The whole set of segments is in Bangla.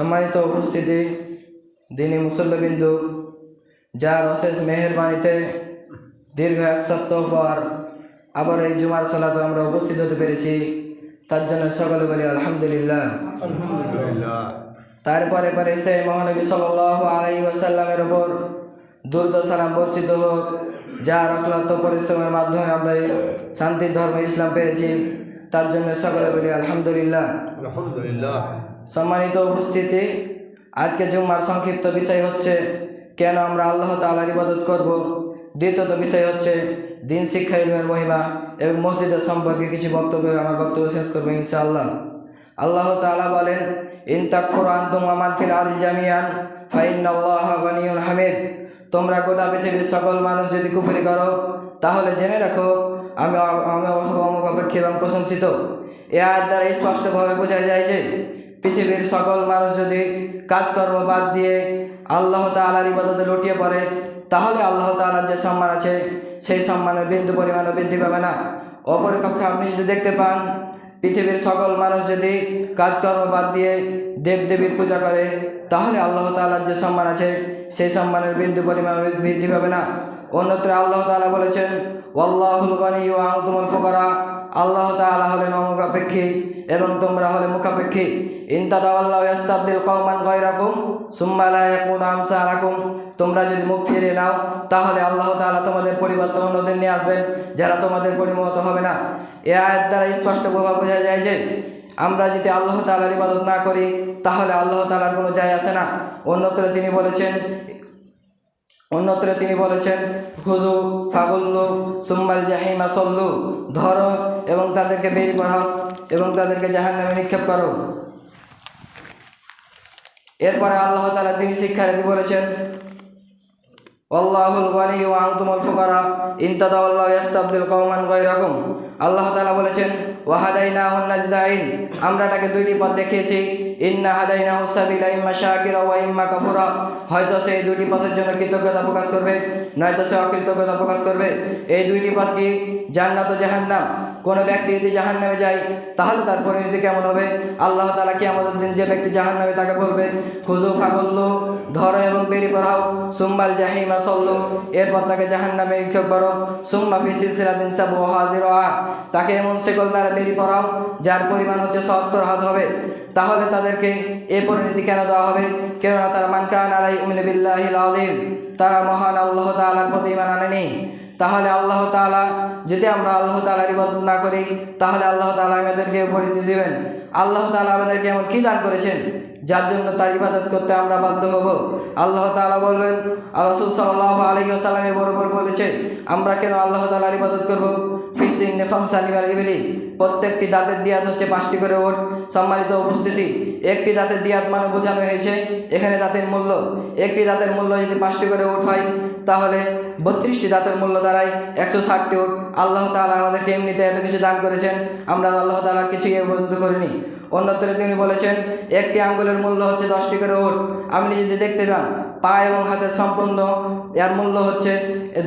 সম্মানিত উপস্থিতি দিনী মুসল্লবিন্দু যার অশেষ মেহেরবানিতে দীর্ঘ এক সপ্তাহ পর আবার এই জুমার সালাতে আমরা উপস্থিত হতে পেরেছি তার জন্য সকলে বলি আলহামদুলিল্লাহ। তারপরে পরে সেই মহানবী সাল আলাই ওয়াসাল্লামের ওপর দুর্দ সালাম বর্ষিত হোক যার অক্লান্ত পরিশ্রমের মাধ্যমে আমরা এই শান্তির ধর্ম ইসলাম পেরেছি তার জন্য সকলে বলি আলহামদুলিল্লাহ। আলহামদুলিল্লাহ। সম্মানিত উপস্থিতি, আজকে জুম্মার সংক্ষিপ্ত বিষয় হচ্ছে, কেন আমরা আল্লাহ তাআলার ইবাদত করব? দ্বিতীয়ত বিষয় হচ্ছে, দিন শিক্ষা, ইলমের মহিমা এবং মসজিদের সম্পর্কে কিছু বক্তব্য, আমার বক্তব্য শেষ করব ইনশাআল্লাহ। আল্লাহ তাআলা বলেন, ইন তাকফুর আনতুম আমান ফিল আরদি জামিয়ান গানিয়ুন হামিদ। তোমরা গোটা পৃথিবীর সকল মানুষ যদি কুফরি করো, তাহলে জেনে রাখো, আমি আমি অমুক অপেক্ষা এবং প্রশংসিত। এ আয়ের দ্বারা স্পষ্টভাবে বোঝা যায় যে পৃথিবীর সকল মানুষ যদি কাজকর্ম বাদ দিয়ে আল্লাহ তাআলার ইবাদতে লুটিয়ে পড়ে, তাহলে আল্লাহ তাআলার যে সম্মান আছে, সেই সম্মানের বিন্দু পরিমাণও বৃদ্ধি পাবে না। অপরপক্ষে আপনি যদি দেখতে পান, পৃথিবীর সকল মানুষ যদি কাজকর্ম বাদ দিয়ে দেবদেবীর পূজা করে, তাহলে আল্লাহ তাআলার যে সম্মান আছে, সেই সম্মানের বিন্দু পরিমাণ বৃদ্ধি পাবে না। অন্যত্র আল্লাহ তাআলা বলেছেন, ওয়াল্লাহুল গনি ওয়া আনতুমুল ফুকারা। আল্লাহ তাআলা হলেন অমুখাপেক্ষী এবং তোমরা হলে মুখাপেক্ষী। ইনতাদাওয়াল্লাহু ইয়াস্তাবদিল কওমান গায়রাকুম, সুম্মা লা ইয়াকুনু আমসালাকুম। তোমরা যদি মুখ ফিরিয়ে নাও, তাহলে আল্লাহ তাআলা তোমাদের পরিবর্তন অন্যদের নিয়ে আসবেন, যারা তোমাদের পরিণত হবে না। এ আয়াত দ্বারা স্পষ্ট প্রভাব বোঝা যায় যে, আমরা যদি আল্লাহ তাআলার ইবাদত না করি, তাহলে আল্লাহ তাআলার কোনো যায় আসে না। অন্যত্র তিনি বলেছেন, অন্যত্র তিনি বলেছেন খুজু ফাগুল্লু সুম্মাল জাহিমা সল্লু ধরো এবং তাদেরকে বের করাও এবং তাদেরকে জাহান নামে নিক্ষেপ করো। এরপরে আল্লাহ তালা তিনি শিক্ষার্থী বলেছেন, আল্লাহুল গনি ওয়া আনতুমুল ফুকারা, ইন তাদাওয়াল্লাহু ইয়াস্তাবদিল কওমান গায়রাকুম। আল্লাহ তাআলা বলেছেন ওয়া হাদাইনাহুন নাজদাইন। আমরা তাকে দুইটি পথ দেখিয়েছি, ইন্না হাদাইনাহু সাবিলা ইম্মা শাকিরা ওয়া ইম্মা কাফুরা। হয়তো সে এই দুইটি পথের জন্য কৃতজ্ঞতা প্রকাশ করবে, নয়তো সে অকৃতজ্ঞতা প্রকাশ করবে। এই দুইটি পথ কি জান্নাত ও জাহান্নাম? কোনো ব্যক্তি যদি জাহান্নামে যায়, তাহলে তার পরিণতি কেমন হবে? আল্লাহ তালা কি আমাদের দিন যে ব্যক্তি জাহান্নামে তাকে বলবে খুজু ফাগুল্লু, ধরো এবং বেরি পড়াও সুম্মাল জাহিমা সল্লু। এরপর তাকে জাহান নামে নিক্ষেপ করো। সুম্মা ফি সিলসিলাতিন সাবু হাজির। তাকে এমন শেকল দ্বারা বেরি পড়াও যার পরিমাণ হচ্ছে সত্তর হাত হবে। তাহলে তাদেরকে এ পরিণতি কেন দেওয়া হবে? কেননা তারা মানকান আলাই উমিন বিল্লাহিল আলিম তারা মহান আল্লাহ তালার প্রতি ইমান আনেনি। তাহলে আল্লাহ তাআলা যদি আমরা আল্লাহ তাআলার ইবাদত না করি, তাহলে আল্লাহ তাআলা আমাদেরকে পরিণতি দেবেন। আল্লাহ তাআলা আমাদেরকে এমন কী দান করেছেন? যার জন্য তার ইবাদত করতে আমরা বাধ্য হব। আল্লাহ তাআলা বলবেন রসুল সাল্লাহ আলহি আসাল্লামের বরাবর বলেছে, আমরা কেন আল্লাহ তাআলার ইবাদত করব? ফিসিং নেফাম খমসানিমাল ইবলি। প্রত্যেকটি দাঁতের দিয়াত হচ্ছে পাঁচটি করে ওট। সম্মানিত উপস্থিতি, একটি দাঁতের দিয়াত মানে বোঝানো হয়েছে, এখানে দাঁতের মূল্য। একটি দাঁতের মূল্য যদি পাঁচটি করে ওট হয় তাহলে বত্রিশটি দাঁতের মূল্য দাঁড়ায় একশো ষাটটি আল্লাহ তালা আমাদেরকে এমনিতে এত কিছু দান করেছেন, আমরা আল্লাহ তালা কিছুই পর্যন্ত করিনি। অন্যত্র তিনি বলেছেন, একটি আঙ্গুলের মূল্য হচ্ছে দশটি করে ওট। আপনি যদি দেখতে পান পা এবং হাতের সম্পূর্ণ, এর মূল্য হচ্ছে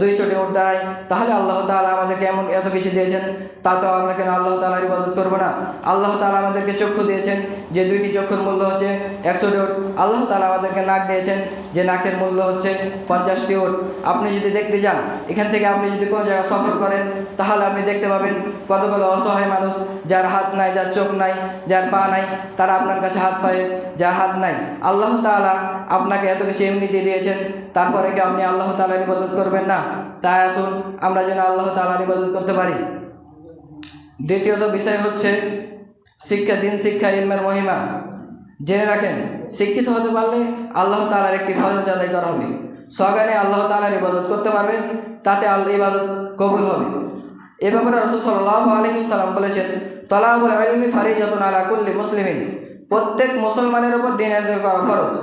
দুইশোটি ওট দাঁড়ায় তাহলে আল্লাহ তাআলা আমাদেরকে এমন এত কিছু দিয়েছেন, তাতেও আমরা কেন আল্লাহ তাআলার ইবাদত করব না? আল্লাহ তালা আমাদেরকে চক্ষু দিয়েছেন, যে দুইটি চক্ষুর মূল্য হচ্ছে একশোটি ওট। আল্লাহ তালা আমাদেরকে নাক দিয়েছেন, যে নাকের মূল্য হচ্ছে পঞ্চাশটি ওট। আপনি যদি দেখতে যান, এখান থেকে আপনি যদি কোনো জায়গায় সফর করেন, তাহলে আপনি দেখতে পাবেন কতগুলো অসহায় মানুষ, যার হাত নাই, যার চোখ নাই, যার পা নাই তারা আপনার কাছে হাত পায় যার হাত নাই। আল্লাহ তাআলা আপনাকে এত কিছু এমনিতে দিয়েছেন, তারপরে কি আপনি আল্লাহ তাআলার ইবাদত করবেন না? তাই আসুন, আমরা যেন আল্লাহ তাআলার ইবাদত করতে পারি। দ্বিতীয়ত বিষয় হচ্ছে শিক্ষা, দিন শিক্ষা, ইলমের মহিমা। জেনে রাখেন, শিক্ষিত হতে পারলে আল্লাহ তাআলার একটি ফরজ আদায় করা হবে। সগানে আল্লাহ তাআলার ইবাদত করতে পারবে তাতে আল্লাহ ইবাদত কবুল হবে। এ ব্যাপারে রসুল সাল্লাহ আলহি সাল্লাম বলেছেন তলাবুল আলমি ফারিজাতুন আলা কুল্লি মুসলিমিন। প্রত্যেক মুসলমানের উপর দিন অর্জন করা ফরজ।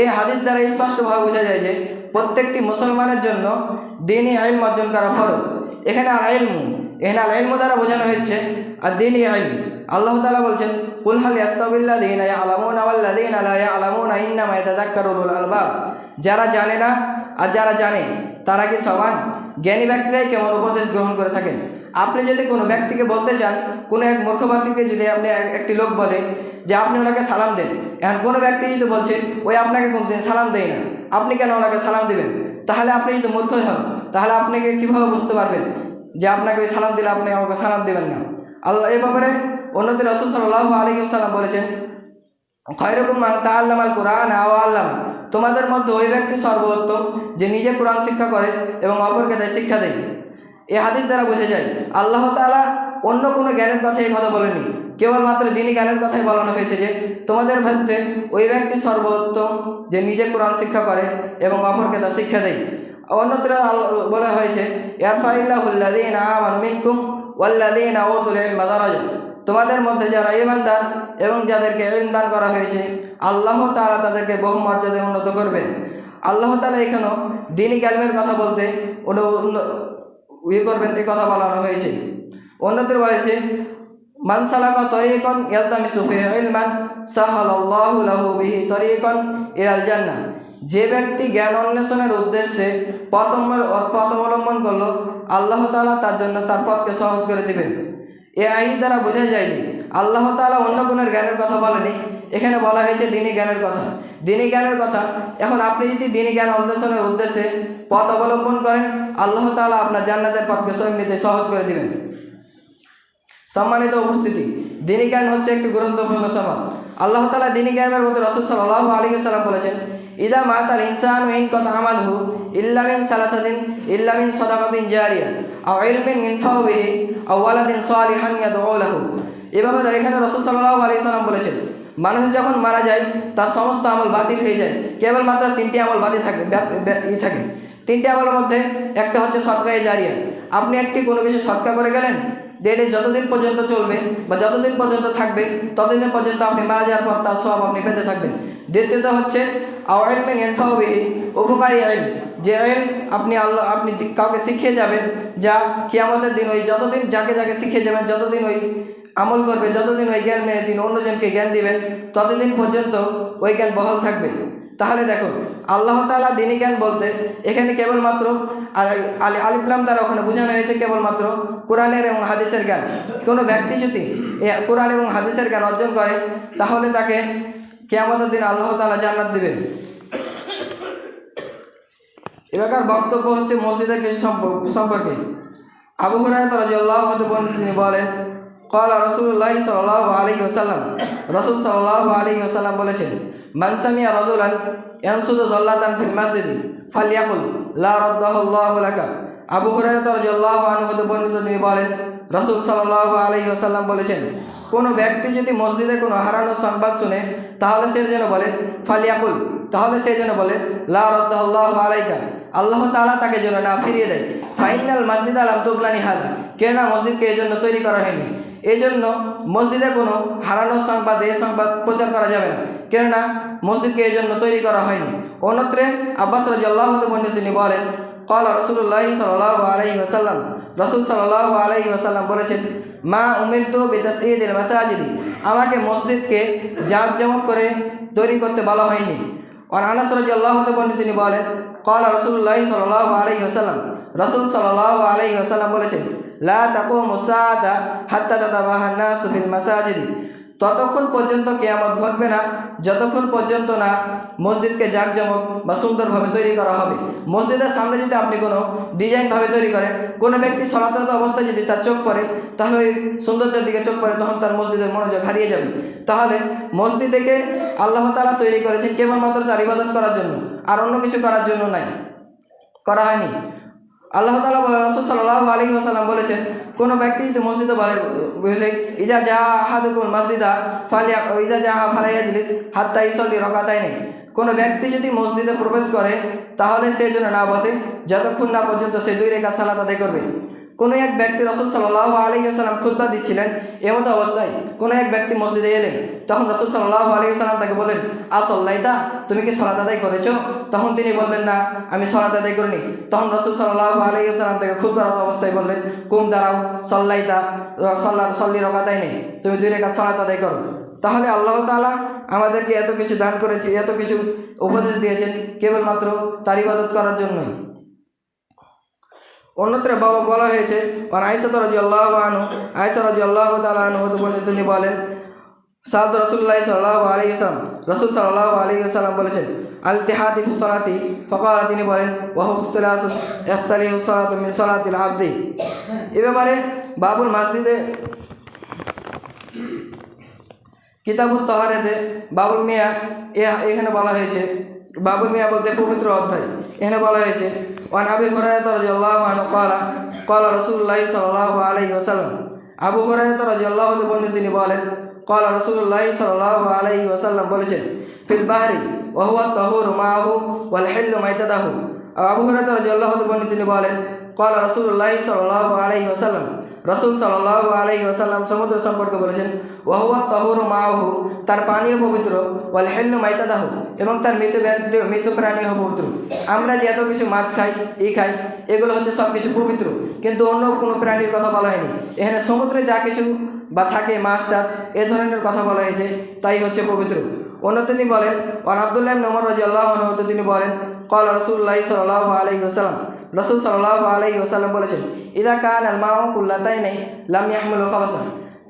এই হাদিস দ্বারা স্পষ্টভাবে বোঝা যায় যে প্রত্যেকটি মুসলমানের জন্য দিনই আইল অর্জন করা ফরজ। এখানে আল আইলমু এখানে আল আইলমু দ্বারা বোঝানো হয়েছে, আর দিনই আইল আল্লাহ তালা বলছেন কুলহাল কুল হাল ইয়াস্তাবিল্লাযীনা ইয়ালামুনা ওয়াল্লাযীনা লা ইয়ালামুনা ইন্নামা ইয়াতাযাক্কারুল আলবাব। যারা জানে না, আর যারা জানে, তারা কি সমান? জ্ঞানী ব্যক্তিরাই কেমন উপদেশ গ্রহণ করে থাকেন? আপনি যদি কোনো ব্যক্তিকে বলতে চান, কোনো এক মূর্খ ব্যক্তিকে যদি আপনি একটি লোক বলে যে আপনি ওনাকে সালাম দেন, এখন কোনো ব্যক্তি যদি বলছে, ওই আপনাকে কোনদিন সালাম দেয় না, আপনি কেন ওনাকে সালাম দেবেন? তাহলে আপনি যদি মূর্খ হন, তাহলে আপনাকে কীভাবে বুঝতে পারবেন যে আপনাকে ওই সালাম দিলে আপনি আমাকে সালাম দেবেন না? আল্লাহ এ ব্যাপারে অন্যদের রসুল সাল্লাহ আলী সাল্লাম বলেছেন, খয়রকুম তাল্লাম আল কোরআন আও আল্লাম, তোমাদের মধ্যে ওই ব্যক্তি সর্বোত্তম যে নিজে কোরআন শিক্ষা করে এবং অপরকে তাই শিক্ষা দেয়। এই হাদিস দ্বারা বোঝা যায়, আল্লাহ তালা অন্য কোনো জ্ঞানের কথা এই কথা বলেনি কেবলমাত্র দিনই জ্ঞানের কথাই বলানো হয়েছে যে, তোমাদের মধ্যে ওই ব্যক্তি সর্বোত্তম যে নিজে কোরআন শিক্ষা করে এবং অপরকে তা শিক্ষা দেয়। অন্যত্র বলা হয়েছে ইয়ারফাইল্লাহুল্লাদিন আমানু মিনকুম ওয়াল্লাদিন আউতুল ইলমা দারাজা তোমাদের মধ্যে যারা ইমানদার এবং যাদেরকে ইলম দান করা হয়েছে, আল্লাহ তাআলা তাদেরকে বহু মর্যাদায় উন্নত করবে আল্লাহ তালা এখানেও দিনী ক্যালমের কথা বলতে ইয়ে করবেন এই কথা বলানো হয়েছে অন্যদের বলেছে মান সালাকা তরিকন ইয়ালতামিসু ফিহি ইলমান সাহালাল্লাহু লাহু বিহি তরিকন ইলাল জান্নাহ। যে ব্যক্তি জ্ঞান অন্বেষণের উদ্দেশ্যে পথ পথ অবলম্বন করল, আল্লাহ তাআলা তার জন্য তার পথকে সহজ করে দিবেন। এ আইন দ্বারা বোঝা যায় যে আল্লাহ তাআলা অন্য কোনো জ্ঞানের কথা বলেনি। এখানে বলা হয়েছে দিনী জ্ঞানের কথা। দিনী জ্ঞানের কথা, এখন আপনি যদি দিনী জ্ঞান অন্বেষণের উদ্দেশ্যে পথ অবলম্বন করেন, আল্লাহ তাআলা আপনার জান্নাতের পথকে নিতে সহজ করে দিবেন। সম্মানিত উপস্থিতি, দিনী জ্ঞান হচ্ছে একটি গুরুত্বপূর্ণ সমাজ। আল্লাহ তালা দিনী জ্ঞানের মধ্যে রসুল সাল্লাহ আলী সাল্লাম বলেছেন ইদা মাতাল ইনসান ইন কত আমালহু ইল্লামিন সালাসাদিন ইল্লামিন সদাকাতিন জারিয়া আও ইলমিন ইনফাউ বিহি আও ওয়ালাদিন সালিহান ইয়াদউ লাহু। এভাবে এখানে রসুল সাল্লাহ আলী সাল্লাম বলেছেন, মানুষ যখন মারা যায়, তার সমস্ত আমল বাতিল হয়ে যায়। কেবলমাত্র তিনটি আমল বাতিল থাকে ই থাকে। তিনটি আমলের মধ্যে একটা হচ্ছে সৎকায় জারিয়া আপনি একটি কোনো কিছু সৎকা করে গেলেন যে এটি যতদিন পর্যন্ত চলবে বা যতদিন পর্যন্ত থাকবে, ততদিন পর্যন্ত আপনি মারা যাওয়ার পর তার সব আপনি পেতে থাকবেন। দ্বিতীয়ত হচ্ছে আওয়াইলমেন এনফাউবিহি উপকারী আইন যে আইন আপনি আল্লাহ, আপনি কাউকে শিখিয়ে যাবেন, যা কিয়ামতের দিন ওই যতদিন, যাকে যাকে শিখিয়ে যাবেন, যতদিন ওই আমল করবে, যতদিন ওই জ্ঞান মেনে তিনি অন্যজনকে জ্ঞান দিবেন, ততদিন পর্যন্ত ওই জ্ঞান বহাল থাকবে। তাহলে দেখো, আল্লাহ তালা দিনী জ্ঞান বলতে এখানে কেবলমাত্র আলিফলাম দ্বারা ওখানে বোঝানো হয়েছে কেবলমাত্র কোরআনের এবং হাদিসের জ্ঞান। কোনো ব্যক্তি যদি কোরআন এবং হাদিসের জ্ঞান অর্জন করে, তাহলে তাকে কেয়ামতের দিন আল্লাহ তালা জান্নাত দেবেন। এবার বক্তব্য হচ্ছে মসজিদের কিছু সম্পর্কে আবু হুরায় রাজিউল্লাহ তিনি বলেন কলা রসুল্লাহ সাল আলী ওসাল্লাম রসুল সাল্লাহ আলী ওসাল্লাম বলেছেন মান সামিয়া রাজুলান ইয়ানসুদু যাল্লাতান ফিল মাসজিদি ফালইয়াকুল, লা রাদ্দাহু আল্লাহু লাকা। আবু হুরায়রা রাদিয়াল্লাহু আনহু হতে বর্ণিত তিনি বলেন, রাসূল সাল্লাল্লাহু আলাইহি ওয়াসাল্লাম বলেছেন, কোনো ব্যক্তি যদি মসজিদে কোনো হারানোর সংবাদ শুনে, তাহলে সে যেন বলে ফালিয়াকুল তাহলে সে যেন বলে, লা রদ্দাল্লাহ আলাইকা। আল্লাহ তাআলা তাকে যেন না ফিরিয়ে দেয়। ফাইনাল মসজিদ আলাম তুবলানি হাদা। কেননা মসজিদকে এই জন্য তৈরি করা হয়নি। এই জন্য মসজিদে কোনো হারানোর সংবাদ এই সংবাদ প্রচার করা যাবে না। কেননা মসজিদকে এই জন্য তৈরি করা হয়নি। অন্যত্রে আব্বাস রাজি আল্লাহ বন্ধু তিনি বলেন কল রসুল্লাহ সাল্লাহ আলহি ওসাল্লাম রসুল সাল্লাহ আলহি ওসাল্লাম বলেছেন, মা উমির তো বেতাসিদিল মাসাজিদি। আমাকে মসজিদকে জাঁকজমক করে তৈরি করতে বলা হয়নি। আর আনাস রাজি আল্লাহ বন্ধু তিনি বলেন কল রসুল্লাহ সাল্লাহ আলহি ওসাল্লাম রসুল সাল্লাহ আলহি ওসাল্লাম বলেছেন লা তাকু মুসাদা হাত্তা তাতাবাহান্না সুফিল মাসাজিদি। ততক্ষণ পর্যন্ত কেয়ামত ঘটবে না, যতক্ষণ পর্যন্ত না মসজিদকে জাঁকজমক বা সুন্দরভাবে তৈরি করা হবে। মসজিদের সামনে যদি আপনি কোনো ডিজাইনভাবে তৈরি করেন, কোনো ব্যক্তি সনাতনত অবস্থায় যদি তার চোখ পড়ে, তাহলে ওই সৌন্দর্যের দিকে চোখ পড়ে, তখন তার মসজিদের মনোযোগ হারিয়ে যাবে। তাহলে মসজিদকে আল্লাহ তালা তৈরি করেছেন কেবলমাত্র তার ইবাদত করার জন্য, আর অন্য কিছু করার জন্য নাই, করা হয়নি। আল্লাহ তালা সাল্লাহ আলী আসাল্লাম বলেছেন, কোনো ব্যক্তি যদি মসজিদে বলে, বসে, ইজা যা দেখুন মসজিদা ফালিয়া ইজা যা ফালাইয়া জিলিস তাই ইসল্লি রকাতাই নেই কোনো ব্যক্তি যদি মসজিদে প্রবেশ করে, তাহলে সে জন্য না বসে, যতক্ষণ না পর্যন্ত সে দুই রেখা সালাত আদায় করবে। কোনো এক ব্যক্তি রসুল সাল্লাহ আলী সাল্লাম খুদ্া দিচ্ছিলেন, এমতো অবস্থায় কোনো এক ব্যক্তি মসজিদে এলেন, তখন রসুল সাল্লাহ আলী সাল্লাম তাকে বললেন আসল্লাইতা তুমি কি সলাত আদায় করেছ? তখন তিনি বললেন, না, আমি সলাত আদায় করিনি। তখন রসুল সাল্লাহ আলী সাল্লাম তাকে খুব রত অবস্থায় বললেন, কুম দাঁড়াও, সল্লাইতা সল্লা, সল্লি রকাতাই নেই তুমি দুই রেখা সলাত আদায় করো। তাহলে আল্লাহ তাআলা আমাদেরকে এত কিছু দান করেছে, এত কিছু উপদেশ দিয়েছেন, কেবলমাত্র তার ইবাদত করার জন্যই। অন্যত্র বাবা বলা হয়েছে, আর আয়সা রাজি আল্লাহ আনু আয়সা রাজি আল্লাহ তালা আনু হতে বলে তিনি বলেন সাদ রসুল্লাহ সাল্লাহ আলী ইসলাম রসুল সাল্লাহ আলী সাল্লাম বলেছেন আল তেহাদি সলাতি ফকাল তিনি বলেন এখতালি সলাত সলাতিল আব্দি এ ব্যাপারে বাবুল মসজিদে কিতাবুত তহারেতে বাবুল মিয়া এখানে বলা হয়েছে, বাবুল মিয়া বলতে পবিত্র অধ্যায়, এখানে বলা হয়েছে ওয়ান আবি হুরায়রা রাদিয়াল্লাহু আনহু ক্বালা ক্বালা রাসূলুল্লাহ সাল্লাল্লাহু আলাইহি ওয়াসাল্লাম আবু হুরায়রা রাদিয়াল্লাহু আনহু বর্ণিত তিনি বলেন ক্বালা রাসূলুল্লাহ সাল্লাল্লাহু আলাইহি ওয়াসাল্লাম বলেছেন ফিল বাহরি ওয়া হুয়া তাহুরু মাহু ওয়াল হিল্লু মাইতাদাহু আবু হুরায়রা রাদিয়াল্লাহু আনহু বর্ণিত তিনি বলেন ক্বালা রাসূলুল্লাহ সাল্লাল্লাহু আলাইহি ওয়াসাল্লাম রসুল সাল্লাল্লাহু আলাইহি ওয়াসাল্লাম সমুদ্র সম্পর্কে বলেছেন ওয়াহুয়া তহুর মাহু তার পানীয় পবিত্র। ওয়াল হেল্লু মাইতাদাহু, এবং তার মৃত মৃত প্রাণীও পবিত্র। আমরা যে এত কিছু মাছ খাই, ই খাই, এগুলো হচ্ছে সব কিছু পবিত্র। কিন্তু অন্য কোনো প্রাণীর কথা বলা হয়নি। এখানে সমুদ্রে যা কিছু বা থাকে, মাছ টাছ, এ ধরনের কথা বলা হয়েছে, তাই হচ্ছে পবিত্র। অন্য তিনি বলেন, ওয়ান আবদুল্লাহ নমর রাজি আল্লাহ তিনি বলেন কল রসুল্লাহ সাল্লাহ আলাইহি ওসাল্লাম রসুল সাল্লাহ আলাইহি ওসাল্লাম বলেছেন, ইদা কান আলমাও কুল্লাতাই নেই লাম ইয়াহমুল খাবাসা।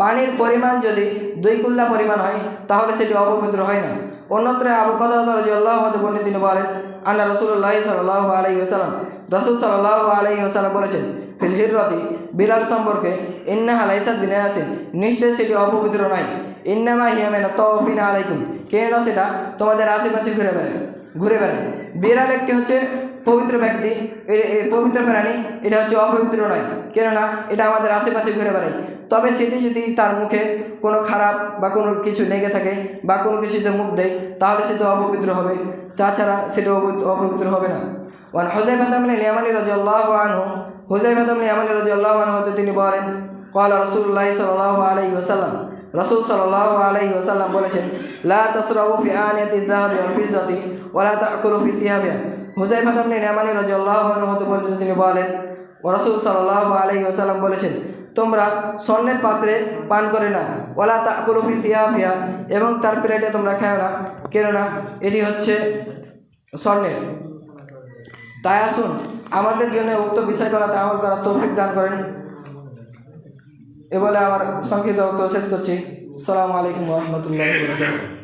পানির পরিমাণ যদি দুই কুল্লা পরিমাণ হয়, তাহলে সেটি অপবিত্র হয় না। অন্যত্র আবু আল্লাহ বলে তিনি বলেন, আন্না রসুল্লাহ সাল্লাহ আলাইহি ওসাল্লাম রসুল সাল্লাহ আলাইহি ওসাল্লাম বলেছেন, ফিল হিররতি, বিলাল সম্পর্কে ইন্না হালাইসাদ বিনা আসেন নিশ্চয় সেটি অপবিত্র নয়। ইন্নামা হিয়ামেনা তফিনা আলাইকুম, কেন সেটা তোমাদের আশেপাশে ঘুরে বেড়ায় ঘুরে বেড়ায়। বিড়াল একটি হচ্ছে পবিত্র ব্যক্তি পবিত্র প্রাণী, এটা হচ্ছে অপবিত্র নয়। কেননা এটা আমাদের আশেপাশে ঘুরে বেড়ায়। তবে সেটি যদি তার মুখে কোনো খারাপ বা কোনো কিছু লেগে থাকে বা কোনো কিছুতে মুখ দেয়, তাহলে সে তো অপবিত্র হবে। তাছাড়া সেটা অপবিত্র হবে না। ওয়ান হোজাই ভাতামনি লিয়ামানি রাজি আল্লাহ আনহু হোজাই ভাতামনি লিয়ামানি রাজি আল্লাহ আনহু হতে তিনি বলেন কল রসুল্লাহ সাল্লাহ আলাইহি ওসাল্লাম রসুল সাল্লাহ আলাইহি ওসাল্লাম বলেছেন, লা তসরাবু ফি আনিয়াতি যাহাবি ওয়াল ফিজ্জাতি ওয়া লা তাকুলু ফি সিয়াবিহা বলেন তিনি বলেন রসুল সাল্লাল্লাহু আলাইহি ওয়াসাল্লাম বলেছেন, তোমরা স্বর্ণের পাত্রে পান করে না, ওয়ালা তাকুলু ফি সিয়াবিহা এবং তার প্লেটে তোমরা খাও না, কেননা এটি হচ্ছে স্বর্ণের। তাই আসুন, আমাদের জন্য উক্ত বিষয়গুলোতে আমল করার তৌফিক দান করেন। এ বলে আমার সংক্ষিপ্ত শেষ করছি। আসসালামু আলাইকুম রহমতুল্লাহ